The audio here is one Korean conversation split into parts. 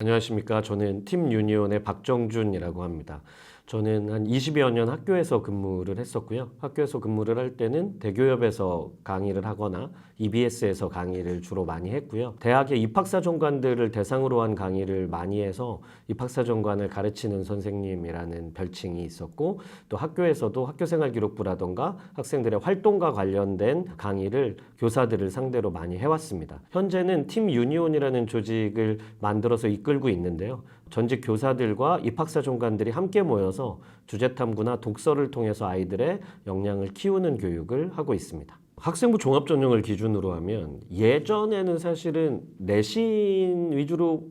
안녕하십니까. 저는 팀 유니온의 박정준이라고 합니다. 저는 한 20여 년 학교에서 근무를 했었고요. 학교에서 근무를 할 때는 대교협에서 강의를 하거나 EBS에서 강의를 주로 많이 했고요. 대학의 입학사정관들을 대상으로 한 강의를 많이 해서 입학사정관을 가르치는 선생님이라는 별칭이 있었고 또 학교에서도 학교생활기록부라던가 학생들의 활동과 관련된 강의를 교사들을 상대로 많이 해왔습니다. 현재는 팀 유니온이라는 조직을 만들어서 이끌고 있는데요. 전직 교사들과 입학사정관들이 함께 모여서 주제탐구나 독서를 통해서 아이들의 역량을 키우는 교육을 하고 있습니다. 학생부 종합전형을 기준으로 하면 예전에는 사실은 내신 위주로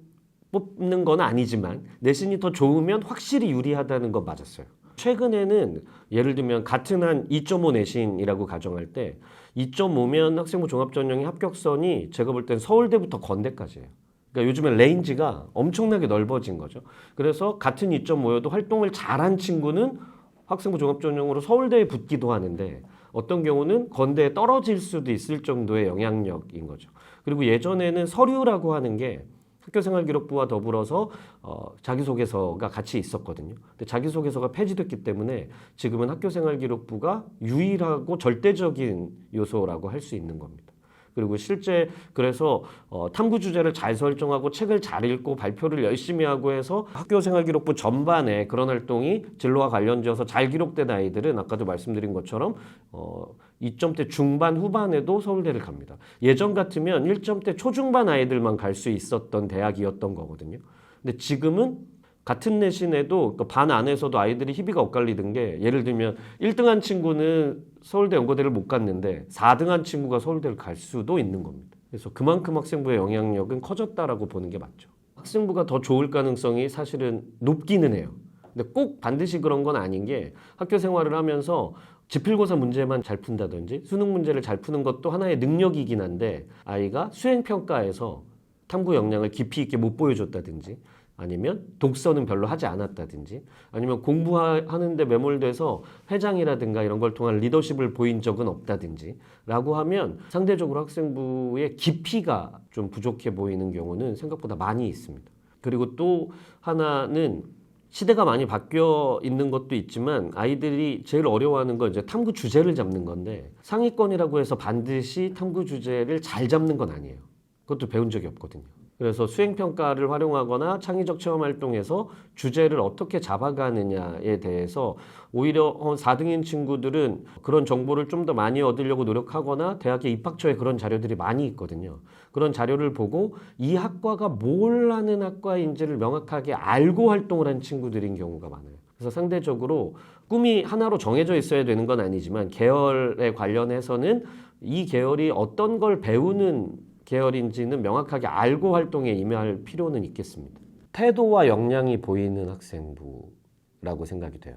뽑는 건 아니지만 내신이 더 좋으면 확실히 유리하다는 건 맞았어요. 최근에는 예를 들면 같은 한 2.5 내신이라고 가정할 때 2.5면 학생부 종합전형의 합격선이 제가 볼 땐 서울대부터 건대까지예요. 그러니까 요즘에 레인지가 엄청나게 넓어진 거죠. 그래서 같은 2.5여도 활동을 잘한 친구는 학생부 종합전형으로 서울대에 붙기도 하는데 어떤 경우는 건대에 떨어질 수도 있을 정도의 영향력인 거죠. 그리고 예전에는 서류라고 하는 게 학교생활기록부와 더불어서 어, 자기소개서가 같이 있었거든요. 근데 자기소개서가 폐지됐기 때문에 지금은 학교생활기록부가 유일하고 절대적인 요소라고 할 수 있는 겁니다. 그리고 실제 그래서 어, 탐구 주제를 잘 설정하고 책을 잘 읽고 발표를 열심히 하고 해서 학교생활기록부 전반에 그런 활동이 진로와 관련지어서 잘 기록된 아이들은 아까도 말씀드린 것처럼 어, 2점대 중반 후반에도 서울대를 갑니다. 예전 같으면 1점대 초중반 아이들만 갈 수 있었던 대학이었던 거거든요. 근데 지금은 같은 내신에도 그 반 안에서도 아이들이 희비가 엇갈리던 게 예를 들면 1등한 친구는 서울대 연고대를 못 갔는데 4등한 친구가 서울대를 갈 수도 있는 겁니다. 그래서 그만큼 학생부의 영향력은 커졌다라고 보는 게 맞죠. 학생부가 더 좋을 가능성이 사실은 높기는 해요. 근데 꼭 반드시 그런 건 아닌 게 학교 생활을 하면서 지필고사 문제만 잘 푼다든지 수능 문제를 잘 푸는 것도 하나의 능력이긴 한데 아이가 수행평가에서 탐구 역량을 깊이 있게 못 보여줬다든지 아니면 독서는 별로 하지 않았다든지 아니면 공부하는데 매몰돼서 회장이라든가 이런 걸 통한 리더십을 보인 적은 없다든지 라고 하면 상대적으로 학생부의 깊이가 좀 부족해 보이는 경우는 생각보다 많이 있습니다. 그리고 또 하나는 시대가 많이 바뀌어 있는 것도 있지만 아이들이 제일 어려워하는 건 이제 탐구 주제를 잡는 건데 상위권이라고 해서 반드시 탐구 주제를 잘 잡는 건 아니에요. 그것도 배운 적이 없거든요. 그래서 수행평가를 활용하거나 창의적 체험 활동에서 주제를 어떻게 잡아가느냐에 대해서 오히려 4등인 친구들은 그런 정보를 좀 더 많이 얻으려고 노력하거나 대학에 입학 초에 그런 자료들이 많이 있거든요. 그런 자료를 보고 이 학과가 뭘 하는 학과인지를 명확하게 알고 활동을 한 친구들인 경우가 많아요. 그래서 상대적으로 꿈이 하나로 정해져 있어야 되는 건 아니지만 계열에 관련해서는 이 계열이 어떤 걸 배우는 계열인지는 명확하게 알고 활동에 임할 필요는 있겠습니다. 태도와 역량이 보이는 학생부라고 생각이 돼요.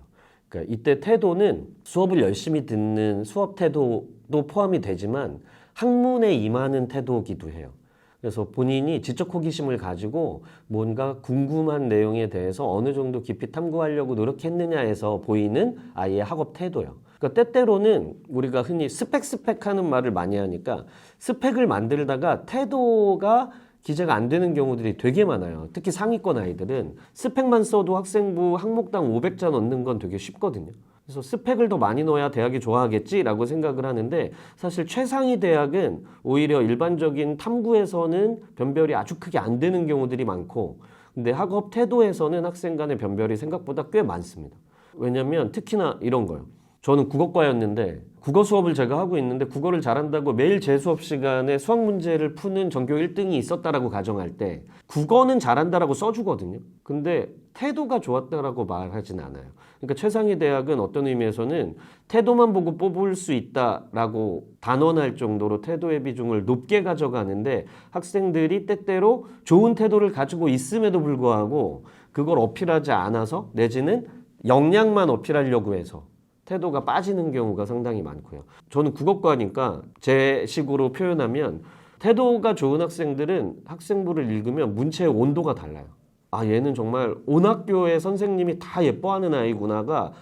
그러니까 이때 태도는 수업을 열심히 듣는 수업 태도도 포함이 되지만 학문에 임하는 태도기도 해요. 그래서 본인이 지적 호기심을 가지고 뭔가 궁금한 내용에 대해서 어느 정도 깊이 탐구하려고 노력했느냐에서 보이는 아이의 학업 태도요. 그러니까 때때로는 우리가 흔히 스펙 스펙 하는 말을 많이 하니까 스펙을 만들다가 태도가 기재가 안 되는 경우들이 되게 많아요. 특히 상위권 아이들은 스펙만 써도 학생부 항목당 500자 넣는 건 되게 쉽거든요. 그래서 스펙을 더 많이 넣어야 대학이 좋아하겠지라고 생각을 하는데 사실 최상위 대학은 오히려 일반적인 탐구에서는 변별이 아주 크게 안 되는 경우들이 많고 근데 학업 태도에서는 학생 간의 변별이 생각보다 꽤 많습니다. 왜냐면 특히나 이런 거요. 저는 국어과였는데 국어 수업을 제가 하고 있는데 국어를 잘한다고 매일 제 수업 시간에 수학 문제를 푸는 전교 1등이 있었다라고 가정할 때 국어는 잘한다라고 써주거든요. 근데 태도가 좋았다라고 말하진 않아요. 그러니까 최상위 대학은 어떤 의미에서는 태도만 보고 뽑을 수 있다라고 단언할 정도로 태도의 비중을 높게 가져가는데 학생들이 때때로 좋은 태도를 가지고 있음에도 불구하고 그걸 어필하지 않아서 내지는 역량만 어필하려고 해서 태도가 빠지는 경우가 상당히 많고요. 저는 국어과니까 제 식으로 표현하면 태도가 좋은 학생들은 학생부를 읽으면 문체의 온도가 달라요. 아, 얘는 정말 온 학교의 선생님이 다 예뻐하는 아이구나가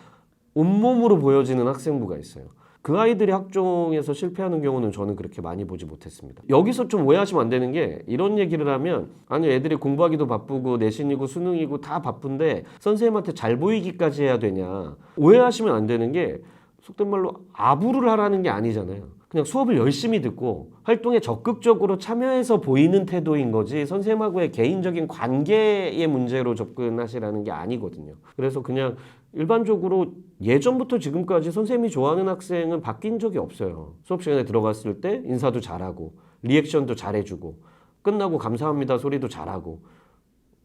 온몸으로 보여지는 학생부가 있어요. 그 아이들이 학종에서 실패하는 경우는 저는 그렇게 많이 보지 못했습니다. 여기서 좀 오해하시면 안 되는 게 이런 얘기를 하면 아니 애들이 공부하기도 바쁘고 내신이고 수능이고 다 바쁜데 선생님한테 잘 보이기까지 해야 되냐 오해하시면 안 되는 게 속된 말로 아부를 하라는 게 아니잖아요. 그냥 수업을 열심히 듣고 활동에 적극적으로 참여해서 보이는 태도인 거지 선생님하고의 개인적인 관계의 문제로 접근하시라는 게 아니거든요. 그래서 그냥 일반적으로 예전부터 지금까지 선생님이 좋아하는 학생은 바뀐 적이 없어요. 수업 시간에 들어갔을 때 인사도 잘하고 리액션도 잘해주고 끝나고 감사합니다 소리도 잘하고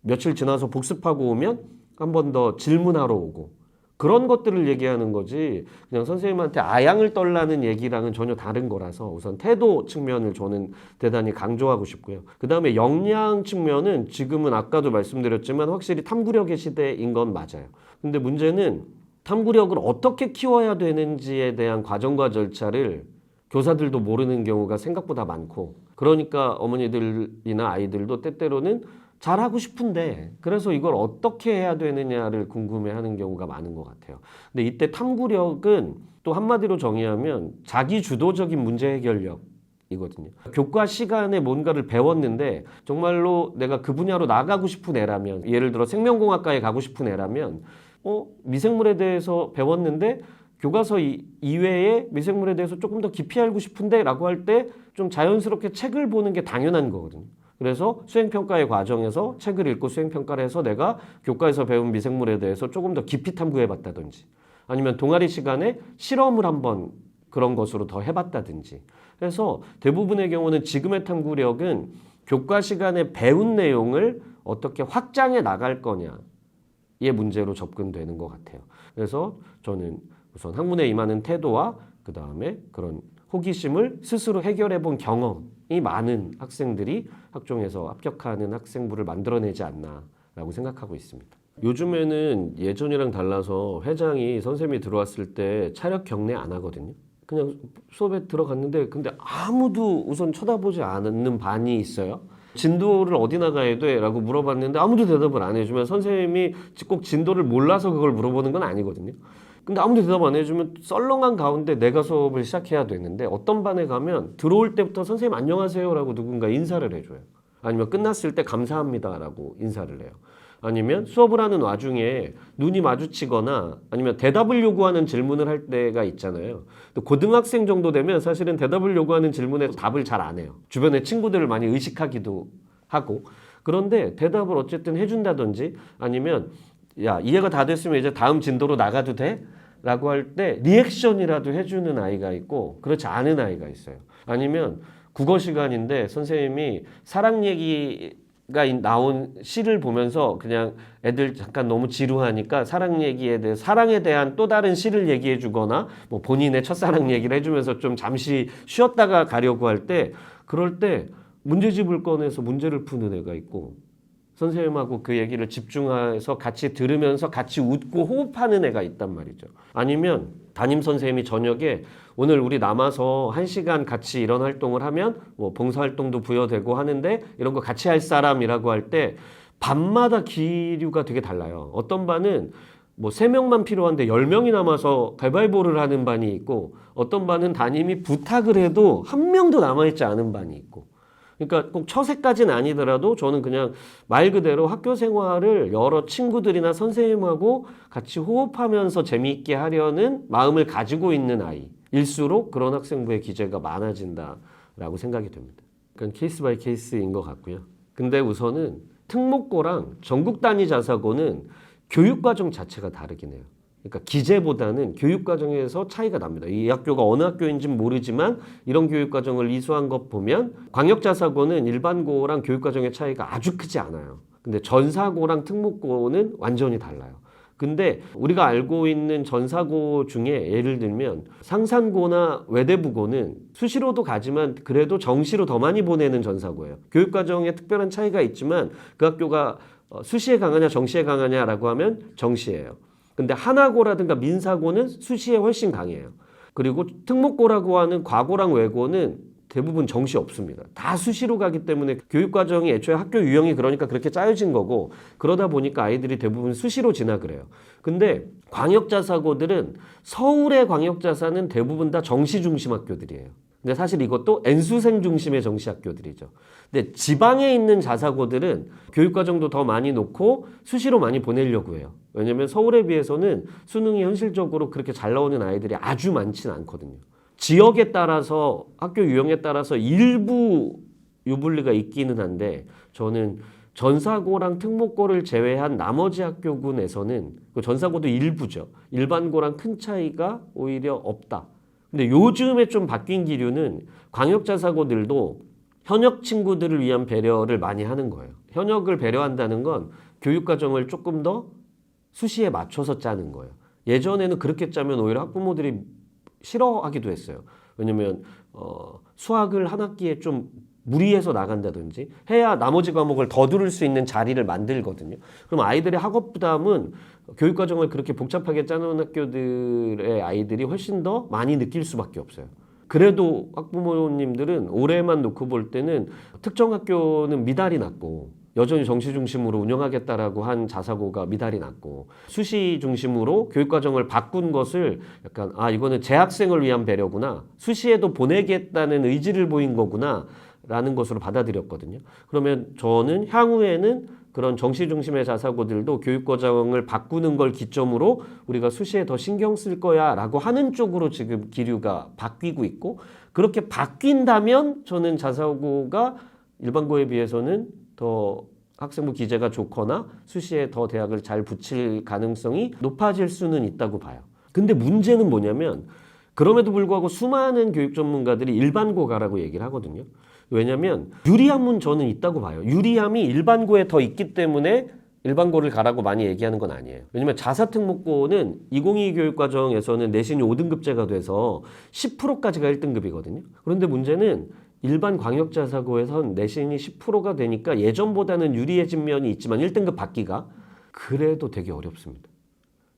며칠 지나서 복습하고 오면 한 번 더 질문하러 오고 그런 것들을 얘기하는 거지 그냥 선생님한테 아양을 떨라는 얘기랑은 전혀 다른 거라서 우선 태도 측면을 저는 대단히 강조하고 싶고요. 그 다음에 역량 측면은 지금은 아까도 말씀드렸지만 확실히 탐구력의 시대인 건 맞아요. 근데 문제는 탐구력을 어떻게 키워야 되는지에 대한 과정과 절차를 교사들도 모르는 경우가 생각보다 많고 그러니까 어머니들이나 아이들도 때때로는 잘하고 싶은데 그래서 이걸 어떻게 해야 되느냐를 궁금해하는 경우가 많은 것 같아요. 근데 이때 탐구력은 또 한마디로 정의하면 자기 주도적인 문제 해결력 이거든요. 교과 시간에 뭔가를 배웠는데 정말로 내가 그 분야로 나가고 싶은 애라면 예를 들어 생명공학과에 가고 싶은 애라면 어 미생물에 대해서 배웠는데 교과서 이- 이외에 미생물에 대해서 조금 더 깊이 알고 싶은데라고 할 때 좀 자연스럽게 책을 보는 게 당연한 거거든요. 그래서 수행평가의 과정에서 책을 읽고 수행평가를 해서 내가 교과에서 배운 미생물에 대해서 조금 더 깊이 탐구해 봤다든지 아니면 동아리 시간에 실험을 한번 그런 것으로 더 해봤다든지 그래서 대부분의 경우는 지금의 탐구력은 교과 시간에 배운 내용을 어떻게 확장해 나갈 거냐의 문제로 접근되는 것 같아요. 그래서 저는 우선 학문에 임하는 태도와 그 다음에 그런 호기심을 스스로 해결해 본 경험 이 많은 학생들이 학종에서 합격하는 학생부를 만들어내지 않나라고 생각하고 있습니다. 요즘에는 예전이랑 달라서 회장이 선생님이 들어왔을 때 차력 경례 안 하거든요. 그냥 수업에 들어갔는데 근데 아무도 우선 쳐다보지 않는 반이 있어요. 진도를 어디 나가야 돼? 라고 물어봤는데 아무도 대답을 안 해주면 선생님이 꼭 진도를 몰라서 그걸 물어보는 건 아니거든요. 근데 아무도 대답 안 해주면 썰렁한 가운데 내가 수업을 시작해야 되는데 어떤 반에 가면 들어올 때부터 선생님 안녕하세요라고 누군가 인사를 해줘요. 아니면 끝났을 때 감사합니다라고 인사를 해요. 아니면 수업을 하는 와중에 눈이 마주치거나 아니면 대답을 요구하는 질문을 할 때가 있잖아요. 또 고등학생 정도 되면 사실은 대답을 요구하는 질문에 답을 잘 안 해요. 주변의 친구들을 많이 의식하기도 하고 그런데 대답을 어쨌든 해준다든지 아니면 야 이해가 다 됐으면 이제 다음 진도로 나가도 돼? 라고 할 때 리액션이라도 해주는 아이가 있고 그렇지 않은 아이가 있어요. 아니면 국어 시간인데 선생님이 사랑 얘기가 인- 나온 시를 보면서 그냥 애들 잠깐 너무 지루하니까 사랑 얘기에 대해 사랑에 대한 또 다른 시를 얘기해 주거나 뭐 본인의 첫사랑 얘기를 해주면서 좀 잠시 쉬었다가 가려고 할 때 그럴 때 문제집을 꺼내서 문제를 푸는 애가 있고 선생님하고 그 얘기를 집중해서 같이 들으면서 같이 웃고 호흡하는 애가 있단 말이죠. 아니면 담임 선생님이 저녁에 오늘 우리 남아서 한 시간 같이 이런 활동을 하면 뭐 봉사 활동도 부여되고 하는데 이런 거 같이 할 사람이라고 할 때 반마다 기류가 되게 달라요. 어떤 반은 뭐 세명만 필요한데 열명이 남아서 가위바위보를 하는 반이 있고 어떤 반은 담임이 부탁을 해도 한 명도 남아있지 않은 반이 있고 그러니까 꼭 처세까지는 아니더라도 저는 그냥 말 그대로 학교 생활을 여러 친구들이나 선생님하고 같이 호흡하면서 재미있게 하려는 마음을 가지고 있는 아이일수록 그런 학생부의 기재가 많아진다라고 생각이 됩니다. 그러니까 케이스 바이 케이스인 것 같고요. 근데 우선은 특목고랑 전국 단위 자사고는 교육 과정 자체가 다르긴 해요. 그러니까 기재보다는 교육 과정에서 차이가 납니다. 이 학교가 어느 학교인지는 모르지만 이런 교육 과정을 이수한 것 보면 광역 자사고는 일반고랑 교육 과정의 차이가 아주 크지 않아요. 근데 전사고랑 특목고는 완전히 달라요. 근데 우리가 알고 있는 전사고 중에 예를 들면 상산고나 외대부고는 수시로도 가지만 그래도 정시로 더 많이 보내는 전사고예요. 교육 과정에 특별한 차이가 있지만 그 학교가 어, 수시에 강하냐 정시에 강하냐라고 하면 정시예요. 근데 하나고라든가 민사고는 수시에 훨씬 강해요. 그리고 특목고라고 하는 과고랑 외고는 대부분 정시 없습니다. 다 수시로 가기 때문에 교육 과정이 애초에 학교 유형이 그러니까 그렇게 짜여진 거고 그러다 보니까 아이들이 대부분 수시로 진학을 해요. 근데 광역자사고들은 서울의 광역자사는 대부분 다 정시 중심 학교들이에요. 근데 사실 이것도 N수생 중심의 정시 학교들이죠. 근데 지방에 있는 자사고들은 교육 과정도 더 많이 놓고 수시로 많이 보내려고 해요. 왜냐면 서울에 비해서는 수능이 현실적으로 그렇게 잘 나오는 아이들이 아주 많지는 않거든요. 지역에 따라서 학교 유형에 따라서 일부 유불리가 있기는 한데 저는 전사고랑 특목고를 제외한 나머지 학교군에서는 그 전사고도 일부죠. 일반고랑 큰 차이가 오히려 없다. 근데 요즘에 좀 바뀐 기류는 광역자사고들도 현역 친구들을 위한 배려를 많이 하는 거예요. 현역을 배려한다는 건 교육과정을 조금 더 수시에 맞춰서 짜는 거예요. 예전에는 그렇게 짜면 오히려 학부모들이 싫어하기도 했어요. 왜냐면 어, 수학을 한 학기에 좀 무리해서 나간다든지 해야 나머지 과목을 더 들을 수 있는 자리를 만들거든요. 그럼 아이들의 학업 부담은 교육 과정을 그렇게 복잡하게 짜놓은 학교들의 아이들이 훨씬 더 많이 느낄 수밖에 없어요. 그래도 학부모님들은 올해만 놓고 볼 때는 특정 학교는 미달이 났고 여전히 정시 중심으로 운영하겠다라고 한 자사고가 미달이 났고 수시 중심으로 교육 과정을 바꾼 것을 약간 아 이거는 재학생을 위한 배려구나 수시에도 보내겠다는 의지를 보인 거구나 라는 것으로 받아들였거든요. 그러면 저는 향후에는 그런 정시 중심의 자사고들도 교육 과정을 바꾸는 걸 기점으로 우리가 수시에 더 신경 쓸 거야라고 하는 쪽으로 지금 기류가 바뀌고 있고 그렇게 바뀐다면 저는 자사고가 일반고에 비해서는 더 학생부 기재가 좋거나 수시에 더 대학을 잘 붙일 가능성이 높아질 수는 있다고 봐요. 근데 문제는 뭐냐면 그럼에도 불구하고 수많은 교육 전문가들이 일반고 가라고 얘기를 하거든요. 왜냐면 유리함은 저는 있다고 봐요. 유리함이 일반고에 더 있기 때문에 일반고를 가라고 많이 얘기하는 건 아니에요. 왜냐면 자사특목고는 2022 교육과정에서는 내신이 5등급제가 돼서 10%까지가 1등급이거든요. 그런데 문제는 일반 광역자사고에선 내신이 10%가 되니까 예전보다는 유리해진 면이 있지만 1등급 받기가 그래도 되게 어렵습니다.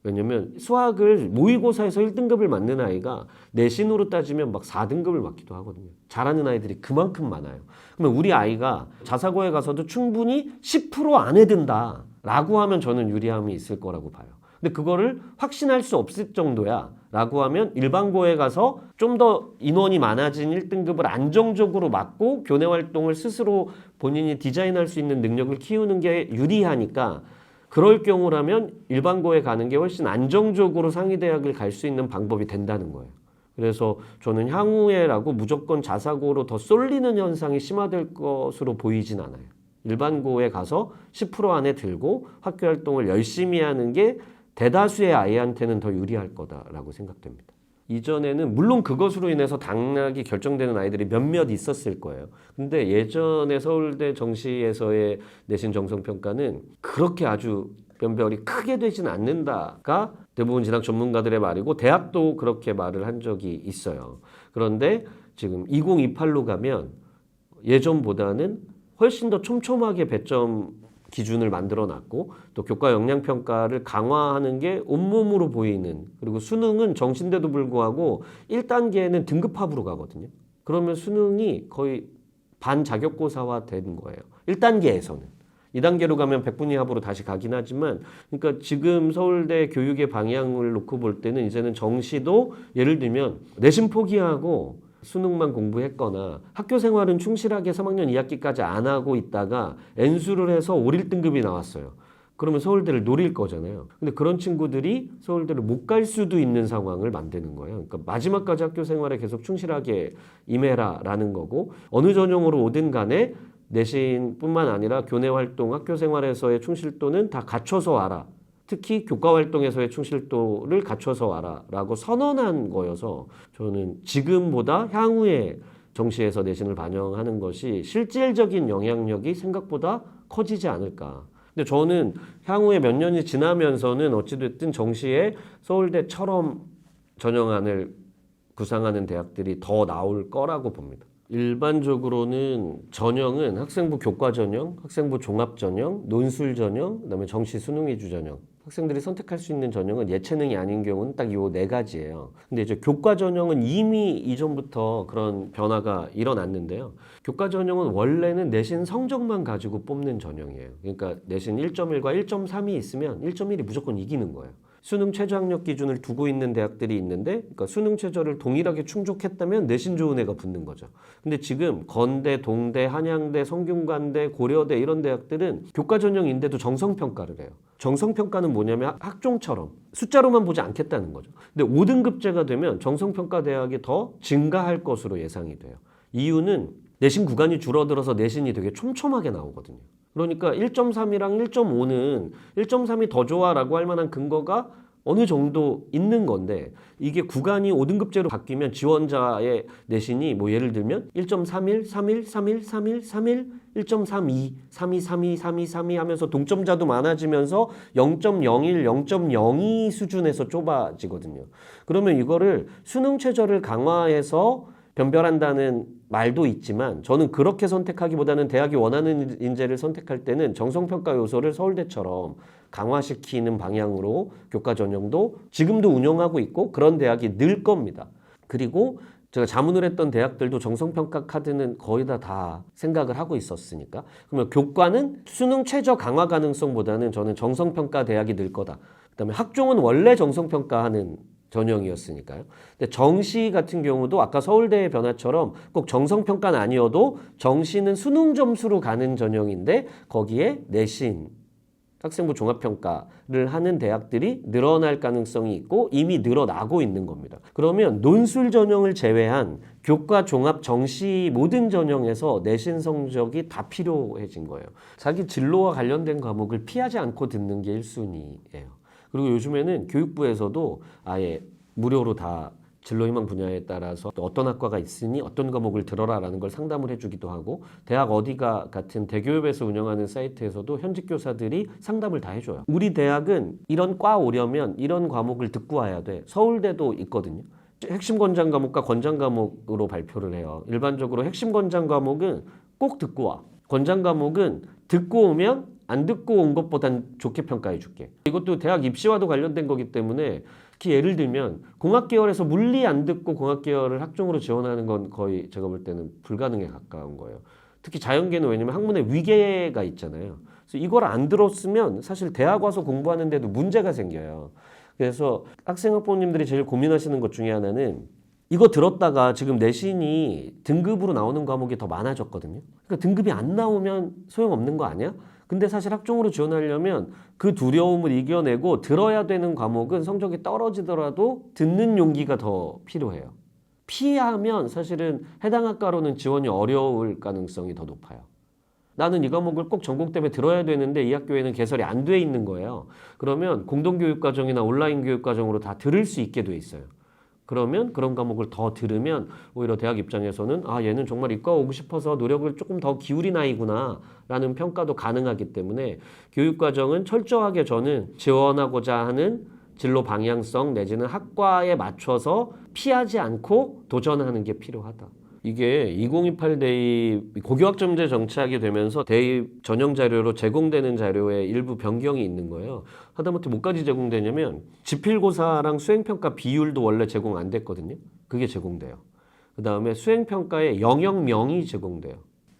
왜냐면 수학을 모의고사에서 1등급을 맞는 아이가 내신으로 따지면 막 4등급을 맞기도 하거든요. 잘하는 아이들이 그만큼 많아요. 그러면 우리 아이가 자사고에 가서도 충분히 10% 안에 든다. 라고 하면 저는 유리함이 있을 거라고 봐요. 근데 그거를 확신할 수 없을 정도야. 라고 하면 일반고에 가서 좀 더 인원이 많아진 1등급을 안정적으로 맞고 교내 활동을 스스로 본인이 디자인할 수 있는 능력을 키우는 게 유리하니까 그럴 경우라면 일반고에 가는 게 훨씬 안정적으로 상위대학을 갈 수 있는 방법이 된다는 거예요. 그래서 저는 향후에라고 무조건 자사고로 더 쏠리는 현상이 심화될 것으로 보이진 않아요. 일반고에 가서 10% 안에 들고 학교 활동을 열심히 하는 게 대다수의 아이한테는 더 유리할 거다라고 생각됩니다. 이전에는 물론 그것으로 인해서 당락이 결정되는 아이들이 몇몇 있었을 거예요. 근데 예전에 서울대 정시에서의 내신 정성 평가는 그렇게 아주 변별이 크게 되지는 않는다가 대부분 진학 전문가들의 말이고 대학도 그렇게 말을 한 적이 있어요. 그런데 지금 2028로 가면 예전보다는 훨씬 더 촘촘하게 배점 기준을 만들어 놨고 또 교과 역량 평가를 강화하는 게 온몸으로 보이는 그리고 수능은 정신대도 불구하고 1단계는 등급합으로 가거든요. 그러면 수능이 거의 반자격고사화 된 거예요. 1단계에서는. 2단계로 가면 백분위 합으로 다시 가긴 하지만 그러니까 지금 서울대 교육의 방향을 놓고 볼 때는 이제는 정시도 예를 들면 내신 포기하고 수능만 공부했거나 학교 생활은 충실하게 3학년 2학기까지 안 하고 있다가 N수를 해서 5, 1등급이 나왔어요. 그러면 서울대를 노릴 거잖아요. 근데 그런 친구들이 서울대를 못 갈 수도 있는 상황을 만드는 거예요. 그러니까 마지막까지 학교 생활에 계속 충실하게 임해라라는 거고 어느 전형으로 오든 간에 내신뿐만 아니라 교내 활동, 학교 생활에서의 충실도는 다 갖춰서 와라. 특히 교과 활동에서의 충실도를 갖춰서 와라라고 선언한 거여서 저는 지금보다 향후에 정시에서 내신을 반영하는 것이 실질적인 영향력이 생각보다 커지지 않을까. 근데 저는 향후에 몇 년이 지나면서는 어찌됐든 정시에 서울대처럼 전형안을 구상하는 대학들이 더 나올 거라고 봅니다. 일반적으로는 전형은 학생부 교과 전형, 학생부 종합 전형, 논술 전형, 그다음에 정시 수능 위주 전형. 학생들이 선택할 수 있는 전형은 예체능이 아닌 경우는 딱 요 네 가지예요. 근데 이제 교과 전형은 이미 이전부터 그런 변화가 일어났는데요. 교과 전형은 원래는 내신 성적만 가지고 뽑는 전형이에요. 그러니까 내신 1.1과 1.3이 있으면 1.1이 무조건 이기는 거예요. 수능 최저 학력 기준을 두고 있는 대학들이 있는데 그러니까 수능 최저를 동일하게 충족했다면 내신 좋은 애가 붙는 거죠. 근데 지금 건대, 동대, 한양대, 성균관대, 고려대 이런 대학들은 교과 전형인데도 정성 평가를 해요. 정성 평가는 뭐냐면 학- 학종처럼 숫자로만 보지 않겠다는 거죠. 근데 5등급제가 되면 정성 평가 대학이 더 증가할 것으로 예상이 돼요. 이유는 내신 구간이 줄어들어서 내신이 되게 촘촘하게 나오거든요. 그러니까 1.3이랑 1.5는 1.3이 더 좋아라고 할 만한 근거가 어느 정도 있는 건데 이게 구간이 5등급제로 바뀌면 지원자의 내신이 뭐 예를 들면 1.31, 31, 31, 31, 31, 1.32, 32, 32, 32, 32 하면서 동점자도 많아지면서 0.01, 0.02 수준에서 좁아지거든요. 그러면 이거를 수능 최저를 강화해서 변별한다는 말도 있지만 저는 그렇게 선택하기보다는 대학이 원하는 인재를 선택할 때는 정성평가 요소를 서울대처럼 강화시키는 방향으로 교과 전형도 지금도 운영하고 있고 그런 대학이 늘 겁니다. 그리고 제가 자문을 했던 대학들도 정성평가 카드는 거의 다 다 생각을 하고 있었으니까 그러면 교과는 수능 최저 강화 가능성보다는 저는 정성평가 대학이 늘 거다. 그 다음에 학종은 원래 정성평가하는 전형이었으니까요. 근데 정시 같은 경우도 아까 서울대의 변화처럼 꼭 정성평가는 아니어도 정시는 수능 점수로 가는 전형인데 거기에 내신 학생부 종합평가를 하는 대학들이 늘어날 가능성이 있고 이미 늘어나고 있는 겁니다. 그러면 논술 전형을 제외한 교과 종합 정시 모든 전형에서 내신 성적이 다 필요해진 거예요. 자기 진로와 관련된 과목을 피하지 않고 듣는 게 1순위예요. 그리고 요즘에는 교육부에서도 아예 무료로 다 진로 희망 분야에 따라서 또 어떤 학과가 있으니 어떤 과목을 들어라라는 걸 상담을 해주기도 하고 대학 어디가 같은 대교협에서 운영하는 사이트에서도 현직 교사들이 상담을 다 해줘요. 우리 대학은 이런 과 오려면 이런 과목을 듣고 와야 돼. 서울대도 있거든요. 핵심 권장 과목과 권장 과목으로 발표를 해요. 일반적으로 핵심 권장 과목은 꼭 듣고 와. 권장 과목은 듣고 오면 안 듣고 온 것보단 좋게 평가해 줄게. 이것도 대학 입시와도 관련된 거기 때문에 특히 예를 들면 공학 계열에서 물리 안 듣고 공학 계열을 학종으로 지원하는 건 거의 제가 볼 때는 불가능에 가까운 거예요. 특히 자연계는 왜냐면 학문에 위계가 있잖아요. 그래서 이걸 안 들었으면 사실 대학 와서 공부하는데도 문제가 생겨요. 그래서 학생 학부모님들이 제일 고민하시는 것 중에 하나는 이거 들었다가 지금 내신이 등급으로 나오는 과목이 더 많아졌거든요. 그러니까 등급이 안 나오면 소용없는 거 아니야? 근데 사실 학종으로 지원하려면 그 두려움을 이겨내고 들어야 되는 과목은 성적이 떨어지더라도 듣는 용기가 더 필요해요. 피하면 사실은 해당 학과로는 지원이 어려울 가능성이 더 높아요. 나는 이 과목을 꼭 전공 때문에 들어야 되는데 이 학교에는 개설이 안 돼 있는 거예요. 그러면 공동교육과정이나 온라인 교육과정으로 다 들을 수 있게 돼 있어요. 그러면 그런 과목을 더 들으면 오히려 대학 입장에서는 아 얘는 정말 이과 오고 싶어서 노력을 조금 더 기울인 아이구나 라는 평가도 가능하기 때문에 교육 과정은 철저하게 저는 지원하고자 하는 진로 방향성 내지는 학과에 맞춰서 피하지 않고 도전하는 게 필요하다. 이게 2028 대입 고교학점제 정착이 되면서 대입 전형 자료로 제공되는 자료에 일부 변경이 있는 거예요. 하다못해 뭐까지 제공되냐면 지필고사랑 수행평가 비율도 원래 제공 안 됐거든요. 그게 제공돼요. 그 다음에 수행평가에 영역명이 제공돼요.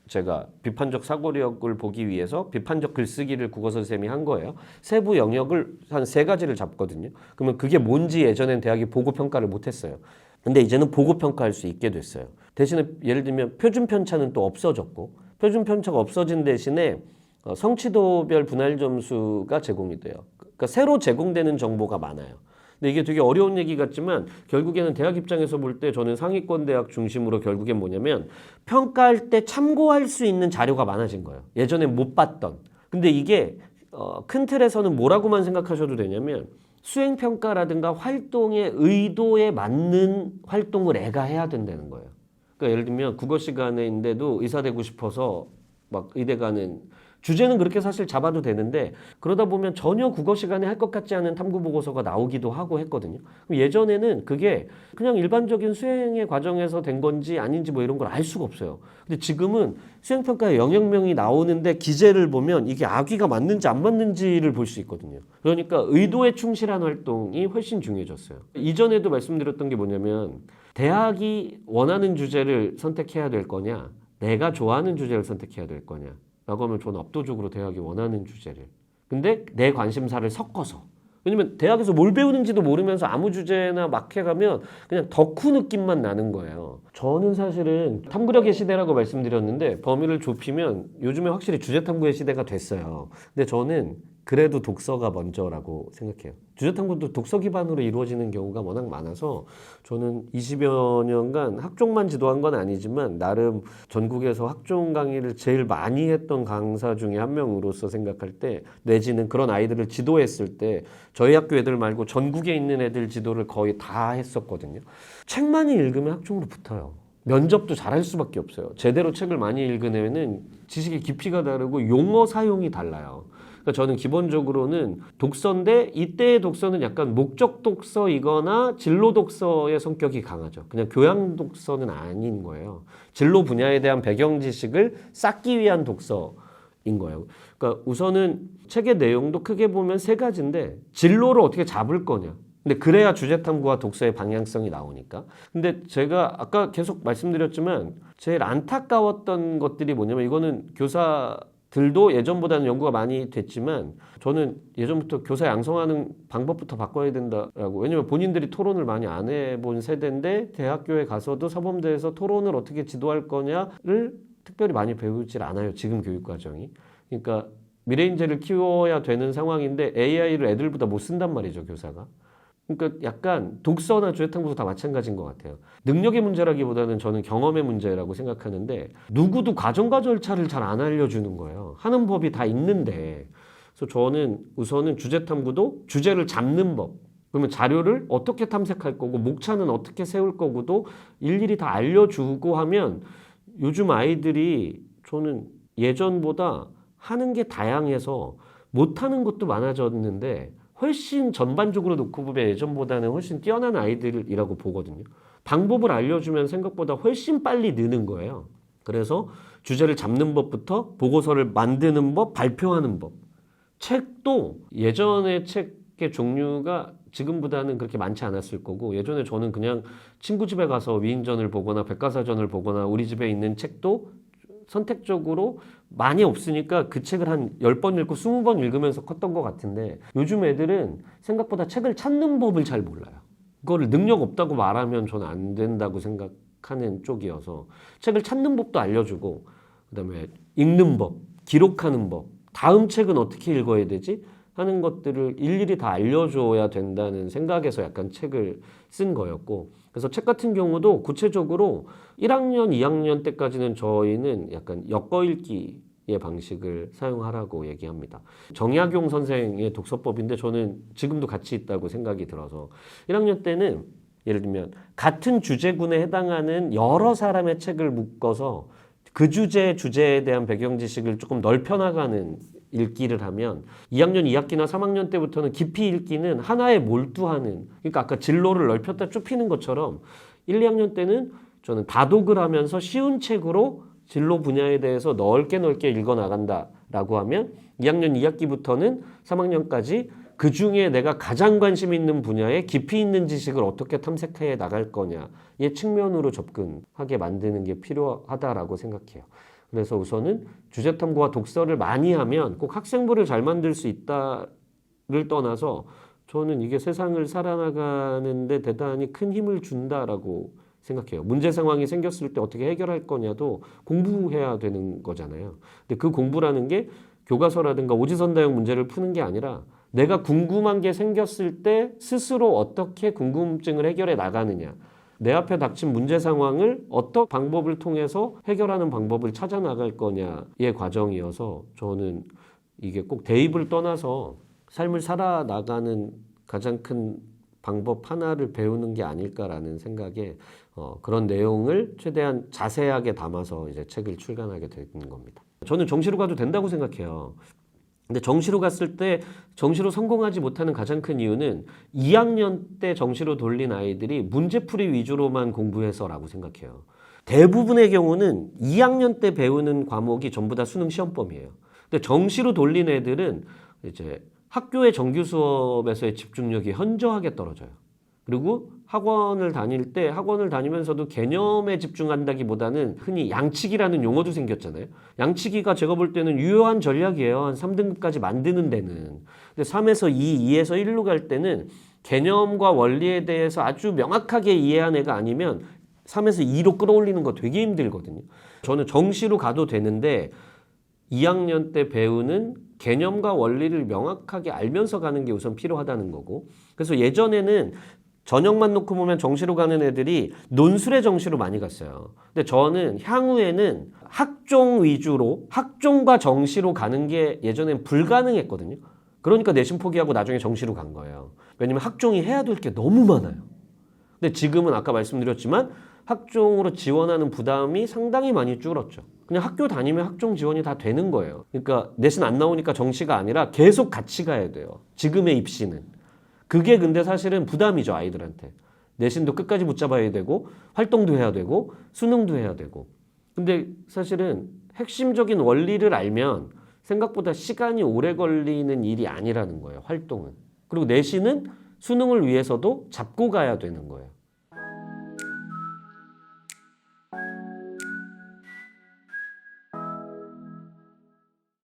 제가 비판적 사고력을 보기 위해서 비판적 글쓰기를 국어 선생님이 한 거예요. 세부 영역을 한 세 가지를 잡거든요. 그러면 그게 뭔지 예전엔 대학이 보고 평가를 못 했어요. 근데 이제는 보고 평가할 수 있게 됐어요. 대신에 예를 들면 표준 편차는 또 없어졌고 표준 편차가 없어진 대신에 어, 성취도별 분할 점수가 제공이 돼요. 그러니까 새로 제공되는 정보가 많아요. 근데 이게 되게 어려운 얘기 같지만 결국에는 대학 입장에서 볼 때 저는 상위권 대학 중심으로 결국엔 뭐냐면 평가할 때 참고할 수 있는 자료가 많아진 거예요. 예전에 못 봤던. 근데 이게 어, 큰 틀에서는 뭐라고만 생각하셔도 되냐면 수행 평가라든가 활동의 의도에 맞는 활동을 애가 해야 된다는 거예요. 그러니까 예를 들면 국어 시간에인데도 의사 되고 싶어서 막 의대 가는 주제는 그렇게 사실 잡아도 되는데 그러다 보면 전혀 국어 시간에 할 것 같지 않은 탐구 보고서가 나오기도 하고 했거든요. 예전에는 그게 그냥 일반적인 수행의 과정에서 된 건지 아닌지 뭐 이런 걸 알 수가 없어요. 근데 지금은 수행 평가에 영역명이 나오는데 기재를 보면 이게 악의가 맞는지 안 맞는지를 볼 수 있거든요. 그러니까 의도에 충실한 활동이 훨씬 중요해졌어요. 이전에도 말씀드렸던 게 뭐냐면 대학이 원하는 주제를 선택해야 될 거냐, 내가 좋아하는 주제를 선택해야 될 거냐. 라고 하면 저는 압도적으로 대학이 원하는 주제를. 근데 내 관심사를 섞어서. 왜냐면 대학에서 뭘 배우는지도 모르면서 아무 주제나 막 해가면 그냥 덕후 느낌만 나는 거예요. 저는 사실은 탐구력의 시대라고 말씀드렸는데 범위를 좁히면 요즘에 확실히 주제 탐구의 시대가 됐어요. 근데 저는 그래도 독서가 먼저라고 생각해요. 주제 탐구도 독서 기반으로 이루어지는 경우가 워낙 많아서 저는 20여 년간 학종만 지도한 건 아니지만 나름 전국에서 학종 강의를 제일 많이 했던 강사 중에 한 명으로서 생각할 때 내지는 그런 아이들을 지도했을 때 저희 학교 애들 말고 전국에 있는 애들 지도를 거의 다 했었거든요. 책 많이 읽으면 학종으로 붙어요. 면접도 잘할 수밖에 없어요. 제대로 책을 많이 읽은 애는 지식의 깊이가 다르고 용어 사용이 달라요. 그러니까 저는 기본적으로는 독서인데 이때의 독서는 약간 목적 독서이거나 진로 독서의 성격이 강하죠. 그냥 교양 독서는 아닌 거예요. 진로 분야에 대한 배경 지식을 쌓기 위한 독서인 거예요. 그러니까 우선은 책의 내용도 크게 보면 세 가지인데 진로를 어떻게 잡을 거냐. 근데 그래야 주제 탐구와 독서의 방향성이 나오니까. 근데 제가 아까 계속 말씀드렸지만 제일 안타까웠던 것들이 뭐냐면 이거는 교사 들도 예전보다는 연구가 많이 됐지만 저는 예전부터 교사 양성하는 방법부터 바꿔야 된다라고. 왜냐면 본인들이 토론을 많이 안 해본 세대인데 대학교에 가서도 사범대에서 토론을 어떻게 지도할 거냐를 특별히 많이 배우질 않아요 지금 교육 과정이. 그러니까 미래 인재를 키워야 되는 상황인데 AI를 애들보다 못 쓴단 말이죠 교사가 그러니까 약간 독서나 주제탐구도 다 마찬가지인 것 같아요. 능력의 문제라기보다는 저는 경험의 문제라고 생각하는데 누구도 과정과 절차를 잘 안 알려주는 거예요. 하는 법이 다 있는데. 그래서 저는 우선은 주제 탐구도 주제를 잡는 법. 그러면 자료를 어떻게 탐색할 거고 목차는 어떻게 세울 거고도 일일이 다 알려주고 하면 요즘 아이들이 저는 예전보다 하는 게 다양해서 못하는 것도 많아졌는데 훨씬 전반적으로 놓고 보면 예전보다는 훨씬 뛰어난 아이들이라고 보거든요. 방법을 알려주면 생각보다 훨씬 빨리 느는 거예요. 그래서 주제를 잡는 법부터 보고서를 만드는 법, 발표하는 법. 책도 예전의 책의 종류가 지금보다는 그렇게 많지 않았을 거고 예전에 저는 그냥 친구 집에 가서 위인전을 보거나 백과사전을 보거나 우리 집에 있는 책도 선택적으로 많이 없으니까 그 책을 한 10번 읽고 20번 읽으면서 컸던 것 같은데 요즘 애들은 생각보다 책을 찾는 법을 잘 몰라요. 그거를 능력 없다고 말하면 저는 안 된다고 생각하는 쪽이어서 책을 찾는 법도 알려주고 그다음에 읽는 법, 기록하는 법, 다음 책은 어떻게 읽어야 되지? 하는 것들을 일일이 다 알려줘야 된다는 생각에서 약간 책을 쓴 거였고 그래서 책 같은 경우도 구체적으로 1학년, 2학년 때까지는 저희는 약간 엮어 읽기 의 방식을 사용하라고 얘기합니다. 정약용 선생의 독서법인데 저는 지금도 같이 있다고 생각이 들어서 1학년 때는 예를 들면 같은 주제군에 해당하는 여러 사람의 책을 묶어서 그 주제 주제에 대한 배경 지식을 조금 넓혀 나가는 읽기를 하면 2학년 2학기나 3학년 때부터는 깊이 읽기는 하나에 몰두하는 그러니까 아까 진로를 넓혔다 좁히는 것처럼 1, 2학년 때는 저는 다독을 하면서 쉬운 책으로 진로 분야에 대해서 넓게 넓게 읽어 나간다라고 하면 2학년 2학기부터는 3학년까지 그 중에 내가 가장 관심 있는 분야에 깊이 있는 지식을 어떻게 탐색해 나갈 거냐의 측면으로 접근하게 만드는 게 필요하다라고 생각해요. 그래서 우선은 주제 탐구와 독서를 많이 하면 꼭 학생부를 잘 만들 수 있다를 떠나서 저는 이게 세상을 살아나가는데 대단히 큰 힘을 준다라고 생각해요. 문제 상황이 생겼을 때 어떻게 해결할 거냐도 공부해야 되는 거잖아요. 근데 그 공부라는 게 교과서라든가 오지선다형 문제를 푸는 게 아니라 내가 궁금한 게 생겼을 때 스스로 어떻게 궁금증을 해결해 나가느냐. 내 앞에 닥친 문제 상황을 어떤 방법을 통해서 해결하는 방법을 찾아 나갈 거냐의 과정이어서 저는 이게 꼭 대입을 떠나서 삶을 살아 나가는 가장 큰 방법 하나를 배우는 게 아닐까라는 생각에 어, 그런 내용을 최대한 자세하게 담아서 이제 책을 출간하게 된 겁니다. 저는 정시로 가도 된다고 생각해요. 근데 정시로 갔을 때 정시로 성공하지 못하는 가장 큰 이유는 2학년 때 정시로 돌린 아이들이 문제풀이 위주로만 공부해서라고 생각해요. 대부분의 경우는 2학년 때 배우는 과목이 전부 다 수능 시험범이에요. 근데 정시로 돌린 애들은 이제 학교의 정규 수업에서의 집중력이 현저하게 떨어져요. 그리고 학원을 다닐 때 학원을 다니면서도 개념에 집중한다기보다는 흔히 양치기라는 용어도 생겼잖아요. 양치기가 제가 볼 때는 유효한 전략이에요. 한 3등급까지 만드는 데는. 근데 3에서 2, 2에서 1로 갈 때는 개념과 원리에 대해서 아주 명확하게 이해한 애가 아니면 3에서 2로 끌어올리는 거 되게 힘들거든요. 저는 정시로 가도 되는데 2학년 때 배우는 개념과 원리를 명확하게 알면서 가는 게 우선 필요하다는 거고. 그래서 예전에는 저녁만 놓고 보면 정시로 가는 애들이 논술의 정시로 많이 갔어요. 근데 저는 향후에는 학종 위주로 학종과 정시로 가는 게 예전엔 불가능했거든요. 그러니까 내신 포기하고 나중에 정시로 간 거예요. 왜냐면 학종이 해야 될 게 너무 많아요. 근데 지금은 아까 말씀드렸지만 학종으로 지원하는 부담이 상당히 많이 줄었죠. 그냥 학교 다니면 학종 지원이 다 되는 거예요. 그러니까 내신 안 나오니까 정시가 아니라 계속 같이 가야 돼요. 지금의 입시는. 그게 근데 사실은 부담이죠, 아이들한테. 내신도 끝까지 붙잡아야 되고, 활동도 해야 되고, 수능도 해야 되고. 근데 사실은 핵심적인 원리를 알면 생각보다 시간이 오래 걸리는 일이 아니라는 거예요, 활동은. 그리고 내신은 수능을 위해서도 잡고 가야 되는 거예요.